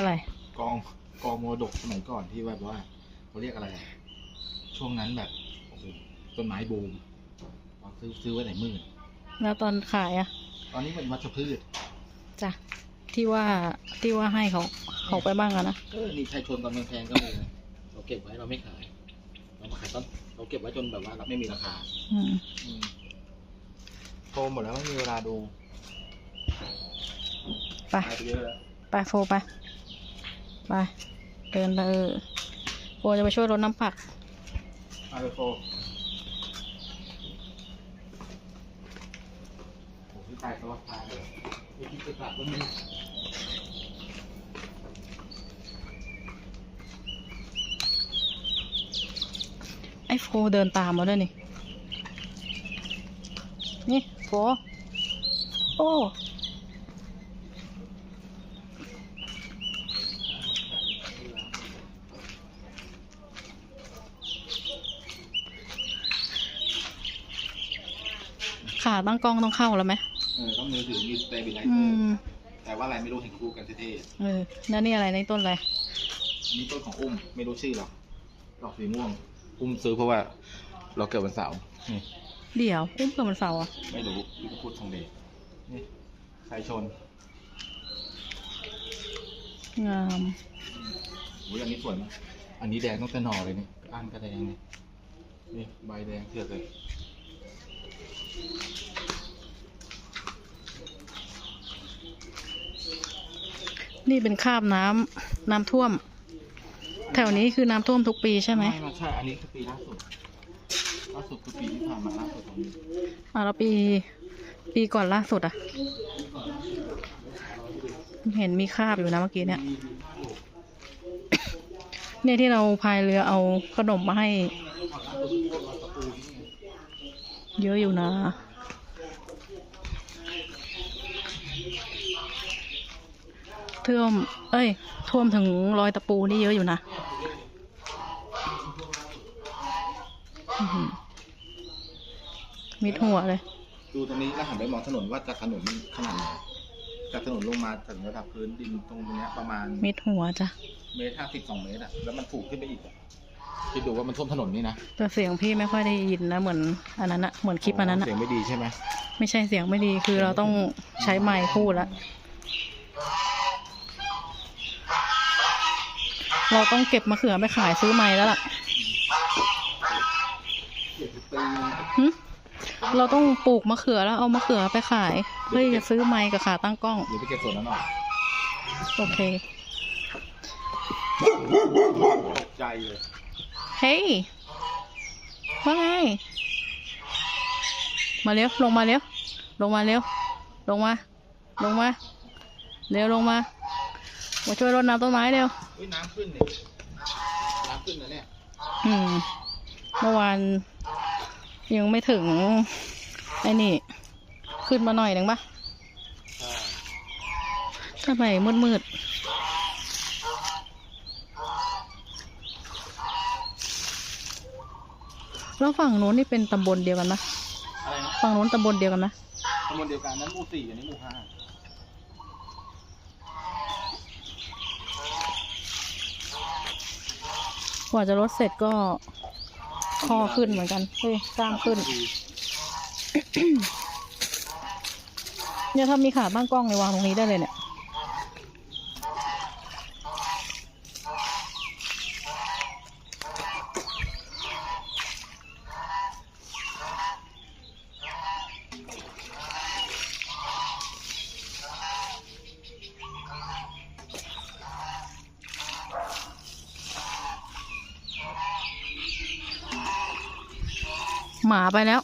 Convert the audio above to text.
อะไร กองกองโมดกสมัยก่อนที่แบบว่าเขาเรียกอะไรอะช่วงนั้นแบบโอ้โหต้นไม้บูมเราซื้อซื้อไว้ไหนมืดแล้วตอนขายอะตอนนี้เป็นวัชพืชจ้ะที่ว่าที่ว่าให้เขาเขาไปบ้างอะนะเออนี่ไทยชนตอนแพงๆก็มีนะเราเก็บไว้เราไม่ขาย เราขายตอนเราเก็บไว้จนแบบว่าเราไม่มีราคาอืมอืมโตหมดแล้วไม่มีเวลาดูไป ขายไปเยอะแล้ว ไปโฟไป ไป เดินไปเออโฟจะไปช่วยรดน้ำผักอาไปโฟโอ้โหตายตลอดทางเลยไม่คิดจะกลับก็มีไอ้โฟเดินตามมาด้วยนี่ นี่โฟโอ้ ขาตั้งกล้องต้องเข้าแล้วไหมเออต้องมือถือมีสเตบิไลเซอือร์มแต่ว่าอะไรไม่รู้เห็นคู่กันเท่เออแล้วนี่อะไรในต้นอะไรๆอันนี้ต้นของอุ้มไม่รู้ชื่อหรอกดอกสีม่วง อุ้มซื้อเพราะว่า เราเกิดวันเสาร์นี่เดี๋ยวอุ้มเกิดมันเสาร์อะไม่รู้ลิเวอร์พูดทองเดย์นี่ไทยชนงามอุ้ยอันนี้สวยมากอันนี้แดงต้องแต่หน่อเลยนี่อันก็แดงนี่นี่ใบแดงเถือกเลย นี่เป็นคราบน้ำน้ำท่วม แถวนี้คือน้ำท่วมทุกปีใช่ไหมไม่ใช่ อันนี้คือปีล่าสุด ล่าสุดคือปีที่ผ่านมาล่าสุดตรงนี้อ่าแล้วปี ปีก่อนล่าสุดอะ เห็นมีคราบอยู่นะเมื่อกี้เนี่ย เนี่ยที่เราพายเรือเอาขนมมาให้ เยอะอยู่นะ ท่วม เอ้ย ท่วมถึงรอยตะปูนี่เยอะอยู่นะอื้อหือมิดหัวเลย ดูตรงนี้แล้วหันไปมองถนนว่าจากถนนมันขนาดไหนจากถนนลงมาถึงระดับพื้นดินตรงเนี้ยประมาณมิดหัวจ้ะเมตรห้าสิบสองเมตรอะแล้วมันถูกขึ้นไปอีกอะคิดดูว่ามันท่วมถนนนี่นะแต่เสียงพี่ไม่ค่อยได้ยินนะเหมือนอันนั้นอะเหมือนคลิปอันนั้นอะเสียงไม่ดีใช่ไหมไม่ใช่เสียงไม่ดีคือเราต้องใช้ไมค์พูดละ เราต้องเก็บมะเขือไปขายซื้อไม้แล้วล่ะเจ็ดสิบปีหึเราต้องปลูกมะเขือแล้วเอามะเขือไปขายเพื่อจะซื้อไม้กับขาตั้งกล้องหรือไปเก็บส่วนนั้นออกโอเค ตกใจเลยเฮ้ย ว่าไง มาเร็ว ลงมาเร็ว ลงมาเร็ว ลงมา ลงมา เร็วลงมา มาช่วยรดน้ำต้นไม้เร็วอุ้ยน้ำขึ้นเนี่ยน้ำขึ้นนะเนี่ยอืมเมื่อวานยังไม่ถึง ไอ้นี่ ขึ้นมาหน่อยหนึ่งปะใช่ทำไมมืดมืดๆแล้วฝั่งนู้นนี่เป็นตำบลเดียวกันนะอะไรนะฝั่งนู้นตำบลเดียวกันนะ ตำบลเดียวกันนั้นหมู่สี่อันนี้หมู่ห้า กว่าจะลดเสร็จก็คอขึ้นเหมือนกัน เฮ้ยกล้ามขึ้น เนี่ยถ้ามีขาบ้างกล้องในยวางตรงนี้ได้เลยเนี่ย หมาไปแล้ว